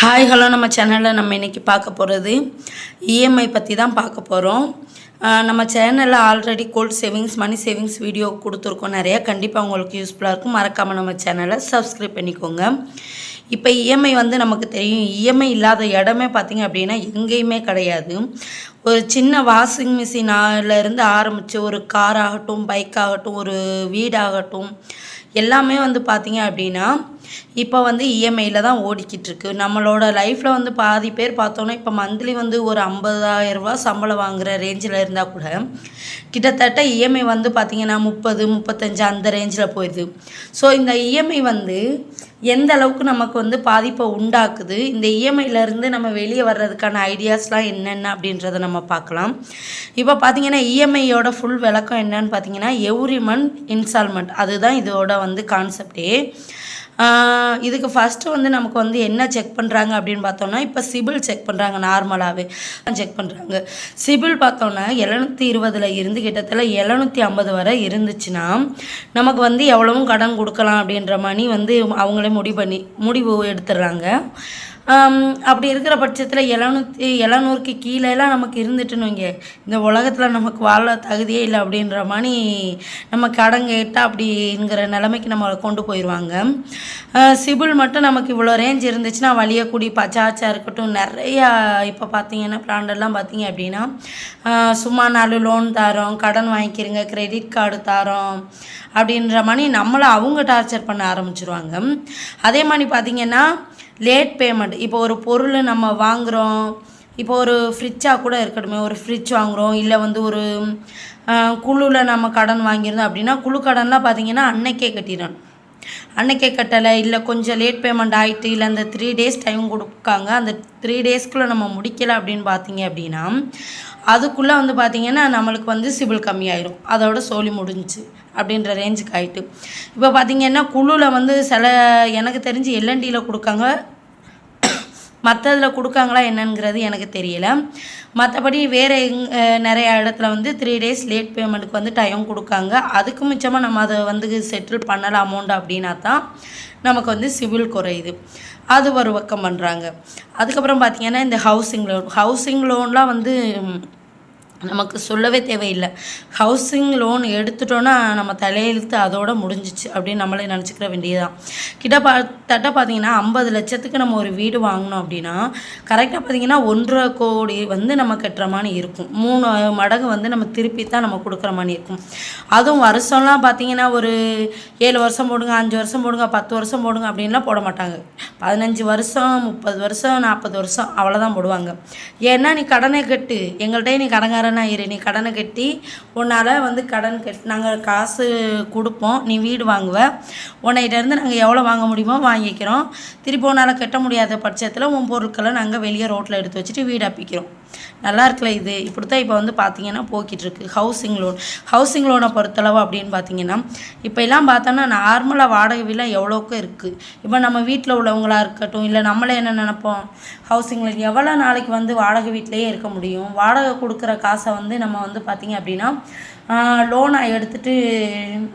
Hi hello நம்ம சேனலில் நம்ம இன்றைக்கி பார்க்க போகிறது இஎம்ஐ பற்றி தான் பார்க்க போகிறோம் நம்ம சேனலில் already gold savings money savings video கொடுத்துருக்கோம் நிறையா. கண்டிப்பாக உங்களுக்கு யூஸ்ஃபுல்லாக இருக்கும். மறக்காமல் நம்ம சேனலை சப்ஸ்கிரைப் பண்ணிக்கோங்க. இப்போ இஎம்ஐ வந்து நமக்கு தெரியும். இஎம்ஐ இல்லாத இடமே பார்த்திங்க அப்படின்னா எங்கேயுமே கிடையாது. ஒரு சின்ன வாஷிங் மிஷினில் ஆரம்பித்து ஒரு கார் ஆகட்டும் பைக் ஆகட்டும் ஒரு வீடாகட்டும் எல்லாமே வந்து பார்த்திங்க அப்படின்னா இப்போ வந்து இஎம்ஐயில் தான் ஓடிக்கிட்டுருக்கு. நம்மளோட லைஃப்பில் வந்து பாதி பேர் பார்த்தோன்னா இப்போ மந்த்லி வந்து ஒரு ஐம்பதாயிரரூபா சம்பளம் வாங்குகிற ரேஞ்சில் இருந்தால் கூட கிட்டத்தட்ட இஎம்ஐ வந்து பார்த்திங்கன்னா முப்பது முப்பத்தஞ்சு அந்த ரேஞ்சில் போயிடுது. ஸோ இந்த இஎம்ஐ வந்து எந்த அளவுக்கு நமக்கு வந்து பாதிப்பை உண்டாக்குது? இந்த இஎம்ஐலேருந்து நம்ம வெளியே வர்றதுக்கான ஐடியாஸ்லாம் என்னென்ன அப்படின்றத நம்ம பார்க்கலாம். இப்போ பார்த்தீங்கன்னா இஎம்ஐயோட ஃபுல் விளக்கம் என்னன்னு பார்த்தீங்கன்னா எவ்ரி மந்த் இன்ஸ்டால்மெண்ட் அதுதான் இதோட வந்து கான்செப்டே இதுக்கு ஃபஸ்ட்டு வந்து நமக்கு வந்து என்ன செக் பண்ணுறாங்க அப்படின்னு பார்த்தோம்னா இப்போ சிபில் செக் பண்ணுறாங்க நார்மலாகவே செக் பண்ணுறாங்க சிபில் பார்த்தோன்னா எழுநூற்றி இருபதில் இருந்து கிட்டத்தட்ட எழுநூற்றி ஐம்பது வரை இருந்துச்சுன்னா நமக்கு வந்து எவ்வளவும் கடன் கொடுக்கலாம் அப்படின்ற மாதிரி வந்து அவங்களே முடிவு பண்ணி முடிவு எடுத்துடுறாங்க. அப்படி இருக்கிற பட்சத்தில் எழுநூற்றி எழுநூறுக்கு கீழேலாம் நமக்கு இருந்துட்டுன்னு வைங்க. இந்த உலகத்தில் நமக்கு வாழ தகுதியே இல்லை அப்படின்ற மாதிரி நம்ம கடன் கேட்டால் அப்படிங்கிற நிலைமைக்கு நம்ம கொண்டு போயிடுவாங்க சிபில் மட்டும் நமக்கு இவ்வளோ ரேஞ்ச் இருந்துச்சுன்னா வலியக்குடி பச்சாச்சா இருக்கட்டும். நிறையா இப்போ பார்த்தீங்கன்னா பிராண்டெல்லாம் பார்த்தீங்க அப்படின்னா சும்மா நாலு லோன் தரோம் கடன் வாங்கிக்கிறீங்க கிரெடிட் கார்டு தரோம் அப்படின்ற மாதிரி நம்மளை அவங்க டார்ச்சர் பண்ண ஆரம்பிச்சிருவாங்க. அதே மாதிரி பார்த்திங்கன்னா லேட் பேமெண்ட் இப்போ ஒரு பொருள் நம்ம வாங்குகிறோம் இப்போ ஒரு ஃப்ரிட்ஜாக கூட இருக்கட்டுமே. ஒரு ஃப்ரிட்ஜ் வாங்குகிறோம் இல்லை வந்து ஒரு குழுவில் நம்ம கடன் வாங்கியிருந்தோம் அப்படின்னா குழு கடன்லாம் பார்த்திங்கன்னா அன்னைக்கே கட்டிடணும். அன்னைக்கே கட்டலை இல்லை கொஞ்சம் லேட் பேமெண்ட் ஆகிட்டு இல்லை அந்த த்ரீ டேஸ் டைம் கொடுக்காங்க. அந்த த்ரீ டேஸ்க்குள்ளே நம்ம முடிக்கலை அப்படின்னு பார்த்தீங்க அப்படின்னா அதுக்குள்ளே வந்து பார்த்திங்கன்னா நம்மளுக்கு வந்து சிபில் கம்மியாயிடும் அதோட சோழி முடிஞ்சு அப்படின்ற ரேஞ்சுக்கு ஆகிட்டு இப்போ பார்த்திங்கன்னா குழுவில் வந்து சில எனக்கு தெரிஞ்சு எல்என்டியில் கொடுக்காங்க. மற்றதில் கொடுக்காங்களா என்னங்கிறது எனக்கு தெரியல. மற்றபடி வேறு எங் நிறைய இடத்துல வந்து த்ரீ டேஸ் லேட் பேமெண்ட்டுக்கு வந்து டைம் கொடுக்காங்க. அதுக்கு மிச்சமாக நம்ம அதை வந்து செட்டில் பண்ணலாம் அமௌண்ட் அப்படின்னா தான் நமக்கு வந்து சிவில் குறையுது. அது ஒரு பக்கம் பண்ணுறாங்க அதுக்கப்புறம் பார்த்திங்கன்னா இந்த ஹவுசிங் லோன் ஹவுசிங் லோன்லாம் வந்து நமக்கு சொல்லவே தேவையில்லை. ஹவுசிங் லோன் எடுத்துட்டோன்னா நம்ம தலையெழுத்து அதோட முடிஞ்சிச்சு அப்படின்னு நம்மளே நினச்சிக்கிற வேண்டியதுதான். கிட்ட தட்ட பார்த்தீங்கன்னா ஐம்பது லட்சத்துக்கு நம்ம ஒரு வீடு வாங்கினோம் அப்படின்னா கரெக்டாக பார்த்தீங்கன்னா ஒன்றரை கோடி வந்து நம்ம கட்டுற மாதிரி இருக்கும். மூணு மடங்கு வந்து நம்ம திருப்பி தான் நம்ம கொடுக்குற மாதிரி இருக்கும். அதுவும் வருஷம்லாம் பார்த்தீங்கன்னா ஒரு ஏழு வருஷம் போடுங்க அஞ்சு வருஷம் போடுங்க பத்து வருஷம் போடுங்க அப்படின்லாம் போட மாட்டாங்க. பதினஞ்சு வருஷம் முப்பது வருஷம் நாற்பது வருஷம் அவ்வளோதான் போடுவாங்க. ஏன்னா நீ கடனை கட்டு. எங்கள்கிட்ட நீ கடங்கார கடனாக நீ கடனை கட்டி உன்னால் வந்து கடன் கட் நாங்கள் காசு கொடுப்போம் நீ வீடு வாங்குவ. உன்னைகிட்டேருந்து நாங்கள் எவ்வளோ வாங்க முடியுமோ வாங்கிக்கிறோம். திருப்பி உன்னால் கட்ட முடியாத பட்சத்தில் உன் பொருட்களை நாங்கள் வெளியே ரோட்டில் எடுத்து வச்சுட்டு வீடு அப்பிக்கிறோம். நல்லா இருக்கல இது? இப்படி தான் இப்போ வந்து பார்த்தீங்கன்னா போக்கிட்டுருக்கு ஹவுசிங் லோன் ஹவுசிங் லோனை பொறுத்தளவு அப்படின்னு பார்த்தீங்கன்னா இப்போ எல்லாம் பார்த்தோன்னா நார்மலாக வாடகை விலை எவ்வளோக்கு இருக்குது இப்போ நம்ம வீட்டில் உள்ளவங்களாக இருக்கட்டும் இல்லை நம்மளே என்ன நினப்போம்? ஹவுசிங் லோன் எவ்வளோ நாளைக்கு வந்து வாடகை வீட்டிலையே இருக்க முடியும்? வாடகை கொடுக்குற காசை வந்து நம்ம வந்து பார்த்திங்க அப்படின்னா லோனை எடுத்துகிட்டு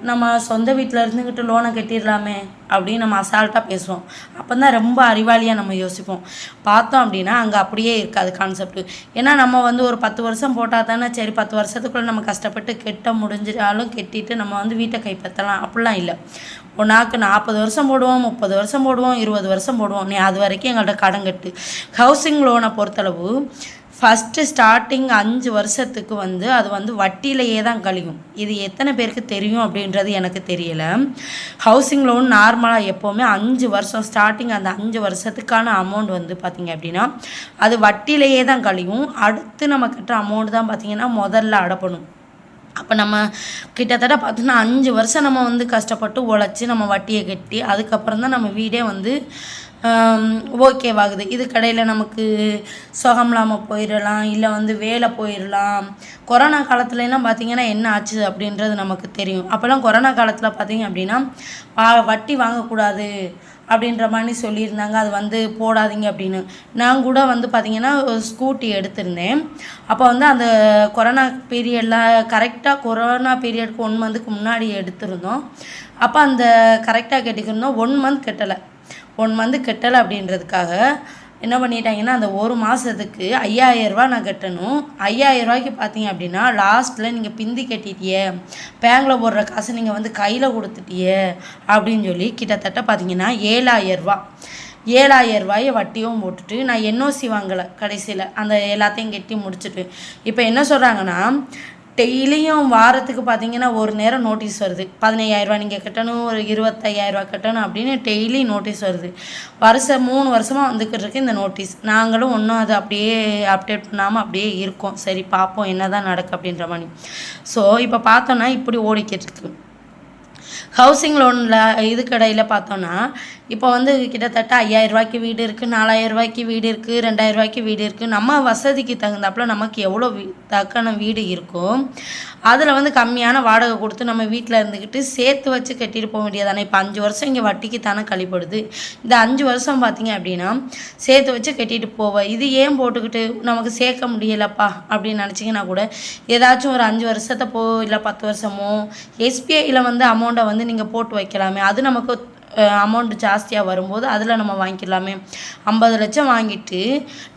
நம்ம சொந்த வீட்டில் இருந்துக்கிட்டு லோனை கட்டிடலாமே அப்படின்னு நம்ம அசால்ட்டாக பேசுவோம். அப்போ தான் ரொம்ப அறிவாளியாக நம்ம யோசிப்போம். பார்த்தோம் அப்படின்னா அங்கே அப்படியே இருக்காது கான்செப்ட் ஏன்னா நம்ம வந்து ஒரு பத்து வருஷம் போட்டால் தானே சரி பத்து வருஷத்துக்குள்ளே நம்ம கஷ்டப்பட்டு கெட்ட முடிஞ்சாலும் கெட்டிட்டு நம்ம வந்து வீட்டை கைப்பற்றலாம். அப்படிலாம் இல்லை. ஒன்றாக்கு நாற்பது வருஷம் போடுவோம் முப்பது வருஷம் போடுவோம் இருபது வருஷம் போடுவோம். நீ அது வரைக்கும் எங்கள்கிட்ட கடன் கட்டு. ஹவுசிங் லோனை பொறுத்தளவு ஃபஸ்ட்டு ஸ்டார்டிங் அஞ்சு வருஷத்துக்கு வந்து அது வந்து வட்டியிலையே தான் கழியும். இது எத்தனை பேருக்கு தெரியும் அப்படின்றது எனக்கு தெரியல. ஹவுசிங் லோன் நார்மலாக எப்போவுமே அஞ்சு வருஷம் ஸ்டார்டிங் அந்த அஞ்சு வருஷத்துக்கான அமௌண்ட் வந்து பார்த்திங்க அப்படின்னா அது வட்டியிலையே தான் கழியும். அடுத்து நம்ம கட்டுற அமௌண்ட் தான் பார்த்திங்கன்னா முதல்ல அடப்பணும் அப்போ நம்ம கிட்டத்தட்ட பார்த்தோன்னா அஞ்சு வருஷம் நம்ம வந்து கஷ்டப்பட்டு உழைச்சி நம்ம வட்டியை கட்டி அதுக்கப்புறம் தான் நம்ம வீடே வந்து ஓகேவாகுது. இது கடையில் நமக்கு சுகம் இல்லாமல் போயிடலாம் இல்லை வந்து வேலை போயிடலாம் கொரோனா காலத்துலலாம் பார்த்திங்கன்னா என்ன ஆச்சு அப்படின்றது நமக்கு தெரியும். அப்போல்லாம் கொரோனா காலத்தில் பார்த்திங்க அப்படின்னா வட்டி வாங்கக்கூடாது அப்படின்ற மாதிரி சொல்லியிருந்தாங்க. அது வந்து போடாதீங்க அப்படின்னு. நான் கூட வந்து பார்த்திங்கன்னா ஸ்கூட்டி எடுத்திருந்தேன். அப்போ வந்து அந்த கொரோனா பீரியடில் கரெக்டாக கொரோனா பீரியடுக்கு ஒன் மந்த்துக்கு முன்னாடி எடுத்திருந்தோம். அப்போ அந்த கரெக்டாக கட்டிக்கிருந்தோம் ஒன் மந்த் கட்டலை. ஒன் மந்த் கட்டலை அப்படின்றதுக்காக என்ன பண்ணிட்டாங்கன்னா அந்த ஒரு மாதத்துக்கு ஐயாயிரரூபா நான் கட்டணும். ஐயாயிரரூபாய்க்கு பார்த்தீங்க அப்படின்னா லாஸ்ட்டில் நீங்கள் பிந்தி கட்டிட்டியே. பேங்கில் போடுற காசு நீங்கள் வந்து கையில் கொடுத்துட்டியே அப்படின்னு சொல்லி கிட்டத்தட்ட பார்த்தீங்கன்னா ஏழாயிரரூபா ஏழாயிரம் ரூபாயை வட்டியும் போட்டுட்டு நான் என்ஓசி வாங்கலை கடைசியில். அந்த எல்லாத்தையும் கட்டி முடிச்சுட்டு. இப்போ என்ன சொல்கிறாங்கன்னா டெய்லியும் வாரத்துக்கு பார்த்தீங்கன்னா ஒரு நேரம் நோட்டீஸ் வருது. பதினையாயிரரூவா நீங்கள் கட்டணும் ஒரு இருபத்தையாயிரரூவா கட்டணும் அப்படின்னு டெய்லி நோட்டீஸ் வருது. வருஷம் மூணு வருஷமாக வந்துக்கிட்டு இருக்கு இந்த நோட்டீஸ் நாங்களும் ஒன்றும் அதை அப்படியே அப்டேட் பண்ணாமல் அப்படியே இருக்கோம். சரி பார்ப்போம் என்ன தான் நடக்கு அப்படின்ற மாதிரி. ஸோ இப்போ பார்த்தோன்னா இப்படி ஓடிக்கிட்டு இருக்கு. ஹவுசிங் லோனில் இது கடையில் பார்த்தோன்னா இப்போ வந்து கிட்டத்தட்ட ஐயாயிரம் ரூபாய்க்கு வீடு இருக்குது நாலாயிரம் ரூபாய்க்கு வீடு இருக்குது ரெண்டாயிரம் ரூபாய்க்கு வீடு இருக்குது நம்ம வசதிக்கு தகுந்தாப்புல நமக்கு எவ்வளோ வீ தக்கன வீடு இருக்கோ அதில் வந்து கம்மியான வாடகை கொடுத்து நம்ம வீட்டில் இருந்துக்கிட்டு சேர்த்து வச்சு கட்டிட்டு போக வேண்டியதானே இப்போ அஞ்சு வருஷம் இங்கே வட்டிக்கு தானே கழிப்படுது. இந்த அஞ்சு வருஷம் பார்த்தீங்க அப்படின்னா சேர்த்து வச்சு கட்டிட்டு போவேன் இது ஏன் போட்டுக்கிட்டு நமக்கு சேர்க்க முடியலப்பா அப்படின்னு நினச்சிங்கன்னா கூட ஏதாச்சும் ஒரு அஞ்சு வருஷத்தை போ இல்லை பத்து வருஷமோ எஸ்பிஐயில் வந்து அமௌண்ட்டை வந்து நீங்கள் போட்டு வைக்கலாமே. அது நமக்கு அமௌண்ட் ஜாஸ்தியாக வரும்போது அதில் நம்ம வாங்கிக்கலாமே ஐம்பது லட்சம் வாங்கிட்டு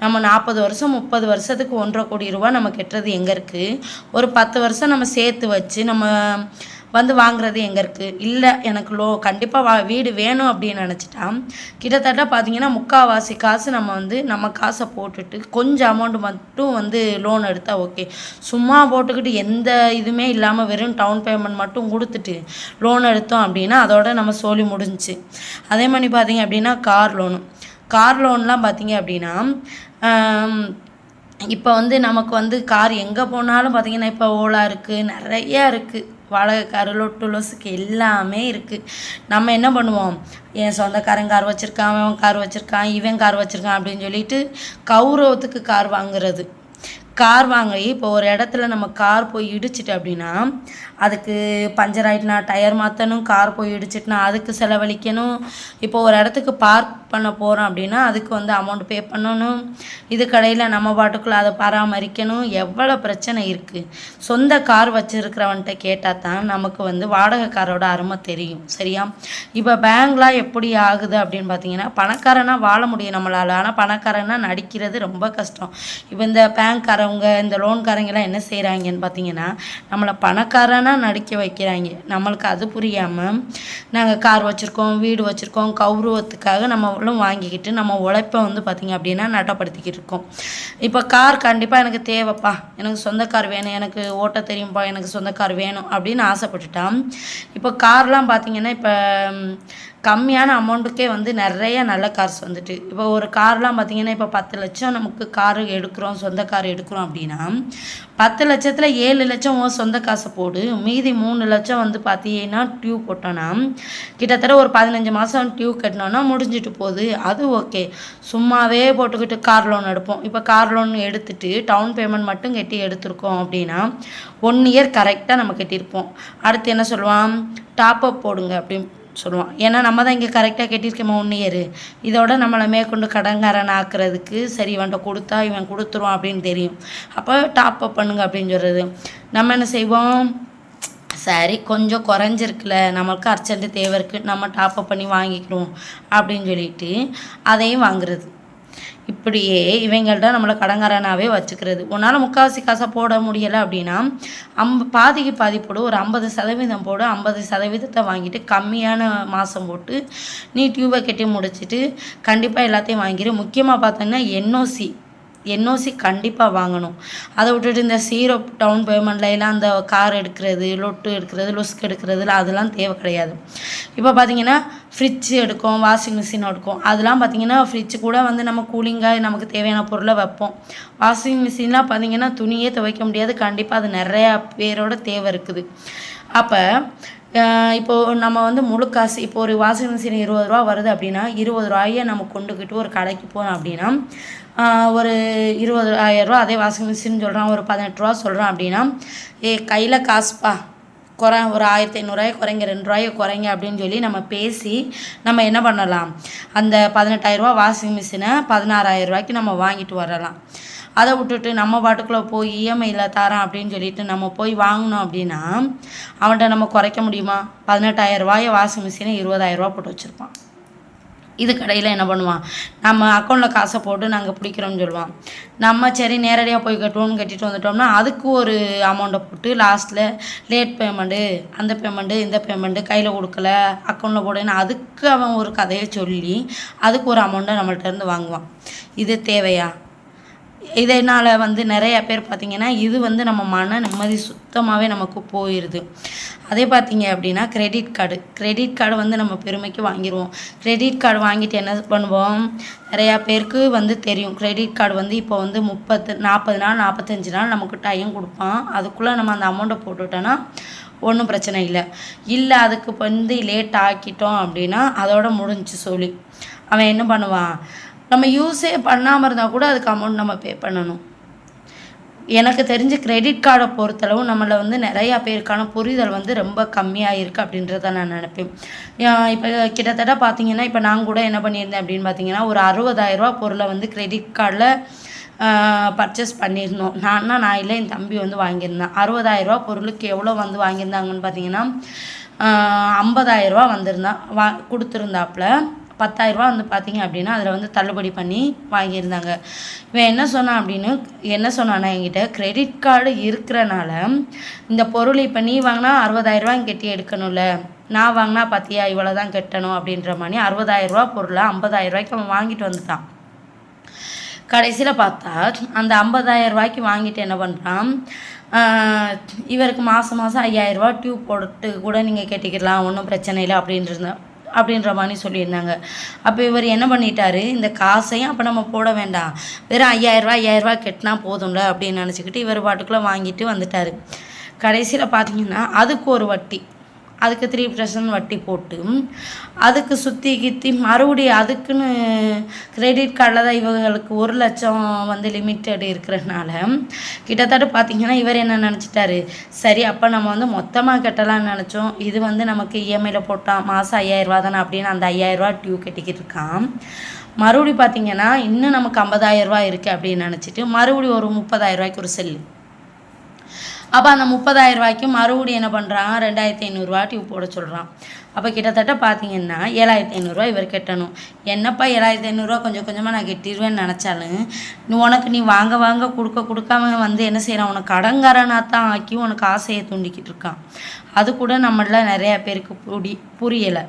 நம்ம நாற்பது வருஷம் முப்பது வருஷத்துக்கு ஒன்றரை கோடி ரூபா நம்ம கெட்டுறது எங்கே இருக்குது ஒரு பத்து வருஷம் நம்ம சேர்த்து வச்சு நம்ம வந்து வாங்குறது எங்கே இருக்குது இல்லை எனக்கு லோ கண்டிப்பாக வா வீடு வேணும் அப்படின்னு நினச்சிட்டா கிட்டத்தட்ட பார்த்தீங்கன்னா முக்கால்வாசி காசு நம்ம வந்து நம்ம காசை போட்டுட்டு கொஞ்சம் அமௌண்ட் மட்டும் வந்து லோன் எடுத்தால் ஓகே சும்மா போட்டுக்கிட்டு எந்த இதுவுமே இல்லாமல் வெறும் டவுன் பேமெண்ட் மட்டும் கொடுத்துட்டு லோன் எடுத்தோம் அப்படின்னா அதோட நம்ம சோழி முடிஞ்சுச்சு. அதே மாதிரி பார்த்தீங்க அப்படின்னா கார் லோனு கார் லோன்லாம் பார்த்தீங்க அப்படின்னா இப்போ வந்து நமக்கு வந்து கார் எங்கே போனாலும் பார்த்தீங்கன்னா இப்போ ஓலா இருக்குது நிறையா இருக்குது வாடகை கருளொட்டு லொசுக்கு எல்லாமே இருக்குது நம்ம என்ன பண்ணுவோம்? என் சொந்தக்காரன் கார் வச்சுருக்கான் அவன் கார் வச்சுருக்கான் இவன் கார் வச்சுருக்கான் அப்படின்னு சொல்லிட்டு கௌரவத்துக்கு கார் வாங்குறது. கார் வாங்கி இப்போ ஒரு இடத்துல நம்ம கார் போய் இடிச்சிட்டு அப்படின்னா அதுக்கு பஞ்சர் ஆகிட்டுனா டயர் மாற்றணும் கார் போய் இடிச்சிட்டுனா அதுக்கு செலவழிக்கணும். இப்போ ஒரு இடத்துக்கு பார்க் பண்ண போகிறோம் அப்படின்னா அதுக்கு வந்து அமௌண்ட் பே பண்ணணும். இது கடையில் நம்ம பாட்டுக்குள்ளே அதை பராமரிக்கணும். எவ்வளோ பிரச்சனை இருக்குது சொந்த கார் வச்சுருக்கிறவன்ட்ட கேட்டால் தான் நமக்கு வந்து வாடகை காரோட அருமை தெரியும். சரியா? இப்போ பேங்க்லாம் எப்படி ஆகுது அப்படின்னு பார்த்தீங்கன்னா பணக்காரனாக வாழ முடியும் நம்மளால். ஆனால் பணக்காரனாக நடிக்கிறது ரொம்ப கஷ்டம். இப்போ இந்த பேங்க்காரவங்க இந்த லோன்காரங்கெல்லாம் என்ன செய்கிறாங்கன்னு பார்த்தீங்கன்னா நம்மளை பணக்காரன் பணக்காரனாக நடிக்க வைக்கிறாங்க. நம்மளுக்கு அது புரியாமல் நாங்கள் கார் வச்சுருக்கோம் வீடு வச்சுருக்கோம் கௌரவத்துக்காக நம்ம நம்மளும் வாங்கிக்கிட்டு நம்ம உழைப்பை வந்து பார்த்திங்க அப்படின்னா நட்டப்படுத்திக்கிட்டு இருக்கோம். இப்போ கார் கண்டிப்பாக எனக்கு தேவைப்பா. எனக்கு சொந்த கார் வேணும். எனக்கு ஓட்ட தெரியும்ப்பா எனக்கு சொந்த கார் வேணும் அப்படின்னு ஆசைப்பட்டுட்டான் இப்போ கார்லாம் பார்த்திங்கன்னா இப்போ கம்மியான அமௌண்ட்டுக்கே வந்து நிறைய நல்ல கார்ஸ் வந்துட்டு. இப்போ ஒரு கார்லாம் பார்த்திங்கன்னா இப்போ பத்து லட்சம் நமக்கு காரு எடுக்கிறோம் சொந்த கார் எடுக்கிறோம் அப்படின்னா பத்து லட்சத்தில் ஏழு லட்சம் சொந்த காசை போடு. மீதி மூணு லட்சம் வந்து பார்த்தீங்கன்னா டியூ போட்டோன்னா கிட்டத்தட்ட ஒரு பதினஞ்சு மாதம் டியூ கட்டினோன்னா முடிஞ்சிட்டு போகுது. அது ஓகே சும்மாவே போட்டுக்கிட்டு கார் லோன் எடுப்போம். இப்போ கார் லோன் எடுத்துட்டு டவுன் பேமெண்ட் மட்டும் கட்டி எடுத்திருக்கோம் அப்படின்னா ஒன் இயர் கரெக்டாக நம்ம கட்டியிருப்போம். அடுத்து என்ன சொல்லுவான்? டாப் அப் போடுங்க அப்படின்னு. சொல்லுவான். ஏன்னா நம்ம தான் இங்கே கரெக்டாக கட்டியிருக்கோமா ஒன்று இதோட நம்மளை மேற்கொண்டு கடன்காரன் ஆக்குறதுக்கு சரி இவன்கிட்ட கொடுத்தா இவன் கொடுத்துருவான் அப்படின்னு தெரியும். அப்போ டாப் அப் பண்ணுங்க அப்படின்னு சொல்கிறது நம்ம என்ன செய்வோம்? சரி கொஞ்சம் குறைஞ்சிருக்குல்ல நம்மளுக்கு அர்ஜென்ட்டு தேவை இருக்குது நம்ம டாப் அப் பண்ணி வாங்கிக்கிறோம் அப்படின்னு சொல்லிட்டு அதையும் வாங்குறது. இப்படியே இவங்கள்ட்ட நம்மளை கடங்காரனாகவே வச்சுக்கிறது. உன்னால் முக்கால்வாசி காசை போட முடியலை அப்படின்னா அம்ப பாதிக்கு பாதி போடு ஒரு ஐம்பது சதவீதம் போடு ஐம்பது சதவீதத்தை வாங்கிட்டு கம்மியான மாதம் போட்டு நீ டியூபை கட்டி முடிச்சுட்டு கண்டிப்பாக எல்லாத்தையும் வாங்கிடு முக்கியமாக பார்த்தோன்னா என்ஓசி என்ஓசி கண்டிப்பாக வாங்கணும். அதை விட்டுட்டு இந்த சீரோ டவுன் பேமெண்ட்லாம் எல்லாம் அந்த கார் எடுக்கிறது லொட்டு எடுக்கிறது லுஸ்க் எடுக்கிறதுல அதெல்லாம் தேவை கிடையாது. இப்போ பார்த்தீங்கன்னா ஃப்ரிட்ஜ் எடுக்கும் வாஷிங் மிஷின் எடுக்கும். அதெல்லாம் பார்த்தீங்கன்னா ஃப்ரிட்ஜ் கூட வந்து நம்ம கூலிங்காக நமக்கு தேவையான பொருளை வைப்போம். வாஷிங் மிஷின்லாம் பார்த்தீங்கன்னா துணியே துவைக்க முடியாது. கண்டிப்பாக அது நிறையா பேரோட தேவை இருக்குது. அப்போ இப்போது நம்ம வந்து முழு காசு இப்போ ஒரு வாஷிங் மிஷின் இருபது ரூபா வருது அப்படின்னா இருபது ரூபாயை நம்ம கொண்டுக்கிட்டு ஒரு கடைக்கு போகிறோம் அப்படின்னா ஒரு இருபது ஆயிரரூவா அதே வாஷிங் மிஷின் சொல்கிறான் ஒரு பதினெட்டு ரூபா சொல்கிறான் அப்படின்னா ஏ கையில் காசுப்பா குறை ஒரு ஆயிரத்தி ஐநூறுரூவாய் குறைங்க ரெண்டு ரூபாயை குறைங்க அப்படின்னு சொல்லி நம்ம பேசி நம்ம என்ன பண்ணலாம்? அந்த பதினெட்டாயிரரூவா வாஷிங் மிஷினை பதினாறாயிரம் ரூபாய்க்கு நம்ம வாங்கிட்டு வரலாம். அதை விட்டுட்டு நம்ம பாட்டுக்குள்ளே போய் இஎம்ஐயில் தரேன் அப்படின்னு சொல்லிட்டு நம்ம போய் வாங்கினோம் அப்படின்னா அவன்கிட்ட நம்ம குறைக்க முடியுமா? பதினெட்டாயிரரூவாயை வாஷிங் மிஷினை இருபதாயிரரூவா போட்டு வச்சுருப்பான். இது கடையில் என்ன பண்ணுவான்? நம்ம அக்கௌண்ட்டில் காசை போட்டு நாங்கள் பிடிக்கிறோம்னு சொல்லுவான். நம்ம சரி நேரடியாக போய் கட்டுவோம்னு கட்டிட்டு வந்துட்டோம்னா அதுக்கு ஒரு அமௌண்ட்டை போட்டு லாஸ்ட்டில் லேட் பேமெண்ட்டு அந்த பேமெண்ட்டு இந்த பேமெண்ட்டு கையில் கொடுக்கல அக்கௌண்ட்டில் போடுன்னு அதுக்கு அவன் ஒரு கதையை சொல்லி அதுக்கு ஒரு அமௌண்ட்டை நம்மள்ட்ட இருந்து வாங்குவான். இது தேவையா? இதனால் வந்து நிறையா பேர் பார்த்திங்கன்னா இது வந்து நம்ம மன நிம்மதி சுத்தமாகவே நமக்கு போயிடுது அதே பார்த்தீங்க அப்படின்னா கிரெடிட் கார்டு கிரெடிட் கார்டு வந்து நம்ம பெருமைக்கு வாங்கிடுவோம் கிரெடிட் கார்டு வாங்கிட்டு என்ன பண்ணுவோம்? நிறையா பேருக்கு வந்து தெரியும். கிரெடிட் கார்டு வந்து இப்போ வந்து முப்பத்து நாற்பது நாள் நாற்பத்தஞ்சு நாள் நமக்கு டைம் கொடுப்பான். அதுக்குள்ளே நம்ம அந்த அமௌண்ட்டை போட்டுவிட்டோன்னா ஒன்றும் பிரச்சனை இல்லை. இல்லை அதுக்கு வந்து லேட் ஆக்கிட்டோம் அப்படின்னா அதோட முடிஞ்சு சொல்லி அவன் என்ன பண்ணுவான்? நம்ம யூஸே பண்ணாமல் இருந்தால் கூட அதுக்கு அமௌண்ட் நம்ம பே பண்ணணும். எனக்கு தெரிஞ்ச கிரெடிட் கார்டை பொறுத்தளவு நம்மளை வந்து நிறையா பேருக்கான புரிதல் வந்து ரொம்ப கம்மியாக இருக்குது அப்படின்றத நான் நினைப்பேன். இப்போ கிட்டத்தட்ட பார்த்தீங்கன்னா இப்போ நான் கூட என்ன பண்ணியிருந்தேன் அப்படின்னு பார்த்தீங்கன்னா ஒரு அறுபதாயிரரூபா பொருளை வந்து கிரெடிட் கார்டில் பர்ச்சேஸ் பண்ணியிருந்தோம். நான்னா நான் இல்லை என் தம்பி வந்து வாங்கியிருந்தேன். அறுபதாயிரரூபா பொருளுக்கு எவ்வளோ வந்து வாங்கியிருந்தாங்கன்னு பார்த்தீங்கன்னா ஐம்பதாயிரரூபா வந்திருந்தான் வா கொடுத்துருந்தாப்புல. பத்தாயிரரூபா வந்து பார்த்தீங்க அப்படின்னா அதில் வந்து தள்ளுபடி பண்ணி வாங்கியிருந்தாங்க. இவன் என்ன சொன்னான் அப்படின்னு என்ன சொன்னான்னா என்கிட்ட கிரெடிட் கார்டு இருக்கிறனால இந்த பொருள் இப்போ நீ வாங்கினா அறுபதாயிரரூவா கட்டி எடுக்கணும்ல. நான் வாங்கினா பார்த்தியா இவ்வளோ தான் கட்டணும்? அப்படின்ற மாதிரி அறுபதாயிரரூவா பொருளை ஐம்பதாயிரரூவாய்க்கு அவன் வாங்கிட்டு வந்துட்டான். கடைசியில் பார்த்தா அந்த ஐம்பதாயிரம் ரூபாய்க்கு வாங்கிட்டு என்ன பண்ணுறான் இவருக்கு மாதம் மாதம் ஐயாயிரரூபா டியூப் போட்டு கூட நீங்கள் கட்டிக்கிடலாம் ஒன்றும் பிரச்சனை இல்லை அப்படின்றது அப்படின்ற மாதிரி சொல்லியிருந்தாங்க. அப்போ இவர் என்ன பண்ணிட்டாரு? இந்த காசையும் அப்போ நம்ம போட வேண்டாம். வெறும் ஐயாயிரரூவா ஐயாயிரரூவா கட்டினா போதும்ல அப்படின்னு நினச்சிக்கிட்டு இவர் பாட்டுக்குள்ளே வாங்கிட்டு வந்துட்டார். கடைசியில் பார்த்தீங்கன்னா அதுக்கு ஒரு வட்டி. அதுக்கு த்ரீ பர்சன்ட் வட்டி போட்டு அதுக்கு சுற்றி கித்தி மறுபடியும் அதுக்குன்னு கிரெடிட் கார்டில் தான் இவங்களுக்கு ஒரு லட்சம் வந்து லிமிட்டட் இருக்கிறதுனால கிட்டத்தட்ட பார்த்திங்கன்னா இவர் என்ன நினச்சிட்டாரு? சரி அப்போ நம்ம வந்து மொத்தமாக கட்டலாம்னு நினச்சோம். இது வந்து நமக்கு இஎம்ஐயில் போட்டால் மாதம் ஐயாயிரரூவா தானே அப்படின்னு அந்த ஐயாயிரரூவா டியூ கட்டிக்கிட்டு இருக்கான். மறுபடி பார்த்திங்கன்னா இன்னும் நமக்கு ஐம்பதாயிரரூவா இருக்குது அப்படின்னு நினச்சிட்டு மறுபடியும் ஒரு முப்பதாயிரரூவாய்க்கு ஒரு செல்லு அப்போ அந்த முப்பதாயிரம் ரூபாய்க்கு மறுபடியும் என்ன பண்ணுறான் ரெண்டாயிரத்தி ஐநூறுரூவா டியூப் போட சொல்கிறான் அப்போ கிட்டத்தட்ட பார்த்தீங்கன்னா ஏழாயிரத்தி ஐநூறுரூவா இவர் கட்டணும். என்னப்பா ஏழாயிரத்தி ஐநூறுரூவா கொஞ்சம் கொஞ்சமாக நான் கட்டிடுவேன்னு நினச்சாலும் நீ உனக்கு நீ வாங்க வாங்க கொடுக்க கொடுக்காம வந்து என்ன செய்கிறான் உனக்கு கடங்காரனாக தான் ஆக்கி உனக்கு ஆசையை தூண்டிக்கிட்டு இருக்கான். அது கூட நம்மள நிறையா பேருக்கு புடி புரியலை.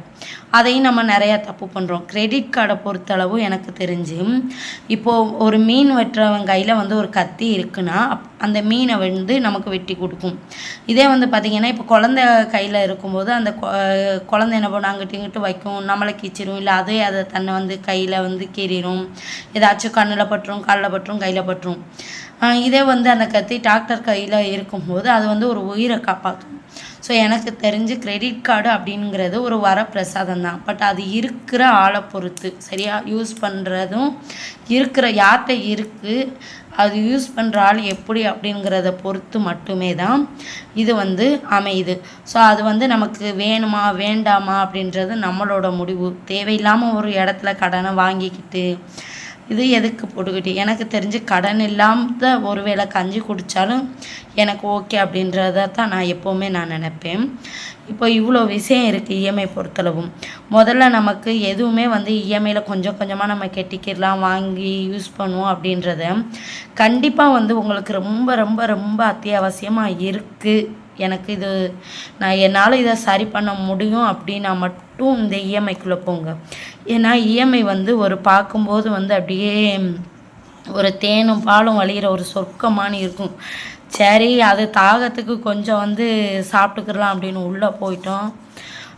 அதையும் நம்ம நிறையா தப்பு பண்ணுறோம் கிரெடிட் கார்டை பொறுத்தளவு எனக்கு தெரிஞ்சு இப்போது ஒரு மீன் வெட்டுறவங்க கையில் வந்து ஒரு கத்தி இருக்குன்னா அந்த மீனை வந்து நமக்கு வெட்டி கொடுக்கும். இதே வந்து பார்த்திங்கன்னா இப்போ குழந்த கையில் இருக்கும்போது அந்த குழந்த என்ன பண்ணும்? அங்கிட்டு இங்கிட்டு வைக்கும். நம்மளை கீச்சிரும். இல்லை அதே அதை தன்னை வந்து கையில் வந்து கீறிடும் ஏதாச்சும் கண்ணில் பட்டுரும் காலில் பட்டுரும் கையில் பட்டுரும். இதே வந்து அந்த கத்தி டாக்டர் கையில் இருக்கும்போது அது வந்து ஒரு உயிரை காப்பாற்றும் ஸோ எனக்கு தெரிஞ்சு கிரெடிட் கார்டு அப்படிங்கிறது ஒரு வரப்பிரசாதம் தான். பட் அது இருக்கிற ஆளை பொறுத்து சரியா? யூஸ் பண்ணுறதும் இருக்கிற யார்கிட்ட இருக்குது அது யூஸ் பண்ணுற ஆள் எப்படி அப்படிங்கிறத பொறுத்து மட்டுமே தான் இது வந்து அமையுது. ஸோ அது வந்து நமக்கு வேணுமா வேண்டாமா அப்படின்றது நம்மளோட முடிவு. தேவையில்லாமல் ஒரு இடத்துல கடனை வாங்கிக்கிட்டு இது எதுக்கு போட்டுக்கிட்டு? எனக்கு தெரிஞ்சு கடன் இல்லாமல் ஒரு வேளை கஞ்சி குடித்தாலும் எனக்கு ஓகே அப்படின்றத தான் நான் எப்போவுமே நான் நினப்பேன். இப்போ இவ்வளோ விஷயம் இருக்குது இஎம்ஐ பொறுத்தளவும். முதல்ல நமக்கு எதுவுமே வந்து இஎம்ஐயில் கொஞ்சம் கொஞ்சமாக நம்ம கெட்டிக்கிடலாம் வாங்கி யூஸ் பண்ணுவோம் அப்படின்றத கண்டிப்பாக வந்து உங்களுக்கு ரொம்ப ரொம்ப ரொம்ப அத்தியாவசியமாக இருக்குது எனக்கு இது நான் என்னால் இதை சரி பண்ண முடியும் அப்படின்னா மட்டும் இந்த இஎம்ஐக்குள்ளே போங்க. ஏன்னா இஎம்ஐ வந்து ஒரு பார்க்கும்போது வந்து அப்படியே ஒரு தேனும் பாலும் வழிகிற ஒரு சொர்க்கமானு இருக்கும். சரி அது தாகத்துக்கு கொஞ்சம் வந்து சாப்பிட்டுக்கிறலாம் அப்படின்னு உள்ளே போயிட்டோம்.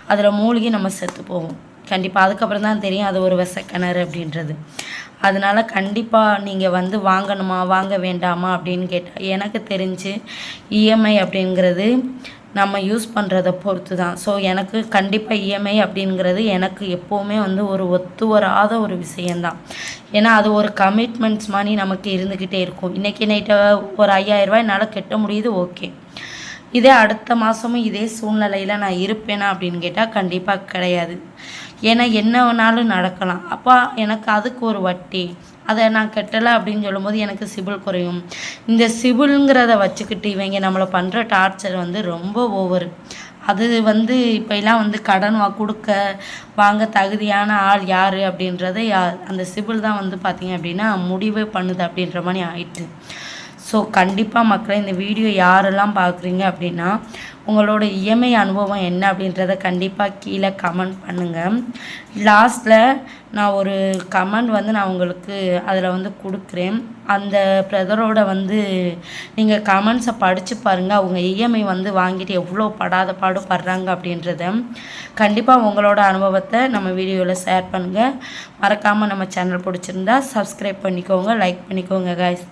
அதில் மூழ்கி நம்ம செத்து போவோம். கண்டிப்பாக அதுக்கப்புறம் தான் தெரியும் அது ஒரு விசக்கிணறு அப்படின்றது. அதனால் கண்டிப்பாக நீங்கள் வந்து வாங்கணுமா வாங்க வேண்டாமா அப்படின்னு கேட்டால் எனக்கு தெரிஞ்சு இஎம்ஐ அப்படிங்கிறது நம்ம யூஸ் பண்ணுறத பொறுத்து தான் ஸோ எனக்கு கண்டிப்பாக இஎம்ஐ அப்படிங்கிறது எனக்கு எப்போவுமே வந்து ஒரு ஒத்து வராத ஒரு விஷயந்தான் ஏன்னா அது ஒரு கமிட்மெண்ட்ஸ் மாதிரி நமக்கு இருந்துக்கிட்டே இருக்கும். இன்றைக்கி நைட்டை ஒரு ஐயாயிரரூபா என்னால் கட்ட முடியுது ஓகே இதே அடுத்த மாதமும் இதே சூழ்நிலையில் நான் இருப்பேனா அப்படின்னு கேட்டால் கண்டிப்பாக கிடையாது. ஏன்னா என்ன வேணாலும் நடக்கலாம். அப்போ எனக்கு அதுக்கு ஒரு வட்டி. அதை நான் கட்டலை அப்படின்னு சொல்லும்போது எனக்கு சிபில் குறையும். இந்த சிபிலுங்கிறத வச்சுக்கிட்டு இவங்க நம்மளை பண்ணுற டார்ச்சர் வந்து ரொம்ப ஓவர். அது வந்து இப்போலாம் வந்து கடன் வா கொடுக்க வாங்க தகுதியான ஆள் யார் அப்படின்றத யா அந்த சிபில் தான் வந்து பார்த்திங்க அப்படின்னா முடிவே பண்ணுது அப்படின்ற மாதிரி ஆயிட்டு. ஸோ கண்டிப்பாக மக்களை இந்த வீடியோ யாரெல்லாம் பார்க்குறீங்க அப்படின்னா உங்களோட இஎம்ஐ அனுபவம் என்ன அப்படின்றத கண்டிப்பாக கீழே கமெண்ட் பண்ணுங்கள் லாஸ்ட்டில் நான் ஒரு கமெண்ட் வந்து நான் உங்களுக்கு அதில் வந்து கொடுக்குறேன். அந்த பிரதரோட வந்து நீங்கள் கமெண்ட்ஸை படித்து பாருங்கள் அவங்க இஎம்ஐ வந்து வாங்கிட்டு எவ்வளோ படாத பாடு படுறாங்க அப்படின்றத கண்டிப்பாக உங்களோட அனுபவத்தை நம்ம வீடியோவில் ஷேர் பண்ணுங்கள் மறக்காமல் நம்ம சேனல் பிடிச்சிருந்தா சப்ஸ்கிரைப் பண்ணிக்கோங்க லைக் பண்ணிக்கோங்க காய்ஸ்